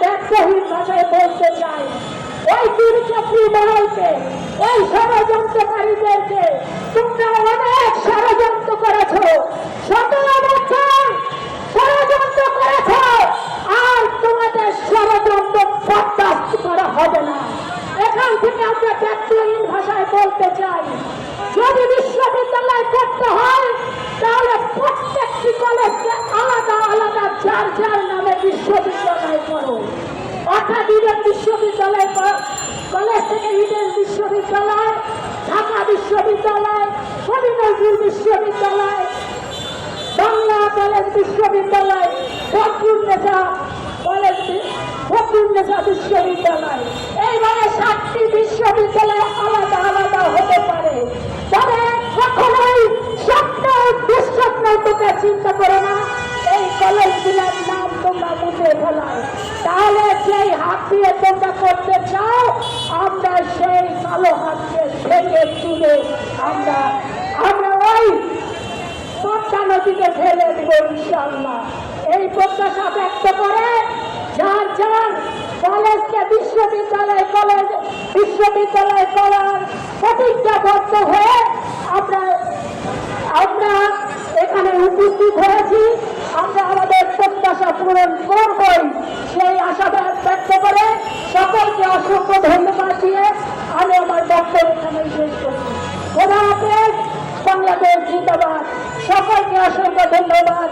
ব্যর্থহীন ভাষায় বলতে চাই। ওই দুর্চাকরি মহলকে ওই ষড়যন্ত্রকারীদেরকে তোমরা অনেক ষড়যন্ত্র করেছ। সতেরো বছর ষড়যন্ত্র করেছ। আর তোমাদের ষড়যন্ত্র বরদাস্ত করা হবে না। এখান থেকে আমরা ব্যর্থহীন ভাষায় বলতে চাই। যদি বিশ্ববিদ্যালয় করতে হয় তাহলে প্রত্যেকটি কলেজকে আলাদা আলাদা যার নামে বিশ্ববিদ্যালয় করো অর্থাৎ ইডেন বিশ্ববিদ্যালয় কলেজ থেকে ইডেন বিশ্ববিদ্যালয়, ঢাকা বিশ্ববিদ্যালয় কবি নজরুল বিশ্ববিদ্যালয়, বাংলা কলেজ বিশ্ববিদ্যালয় ফখরুন্নেসা কলেজ বি- ফখরুন্নেসা বিশ্ববিদ্যালয়। এইভাবে সাতটি বিশ্ববিদ্যালয় আলাদা আলাদা হতে পারে। তবে কখনোই স্বপ্ন দুঃস্বপ্ন তোকে চিন্তা করে না এই কলেজগুলোর নাম তোমরা মুছে ফেলায় তাহলে সেই হাত দিয়ে তোমরা করতে চাও, আমরা সেই কালো হাতকে ভেঙে তুলে আমরা আমরা ওই পদ্মা নদীতে ফেলে দেবো ইনশাল্লাহ এই প্রত্যাশা ব্যক্ত করে যার যার কলেজকে বিশ্ববিদ্যালয় কলেজ বিশ্ববিদ্যালয় করার প্রতিজ্ঞাবদ্ধ হয়ে পূরণ করবই সেই আশাবাদ ব্যক্ত করে সকলকে অসংখ্য ধন্যবাদ দিয়ে আমি আমার বক্তব্য এখানে শেষ করি বাংলাদেশ জিন্দাবাদ। সকলকে অসংখ্য ধন্যবাদ।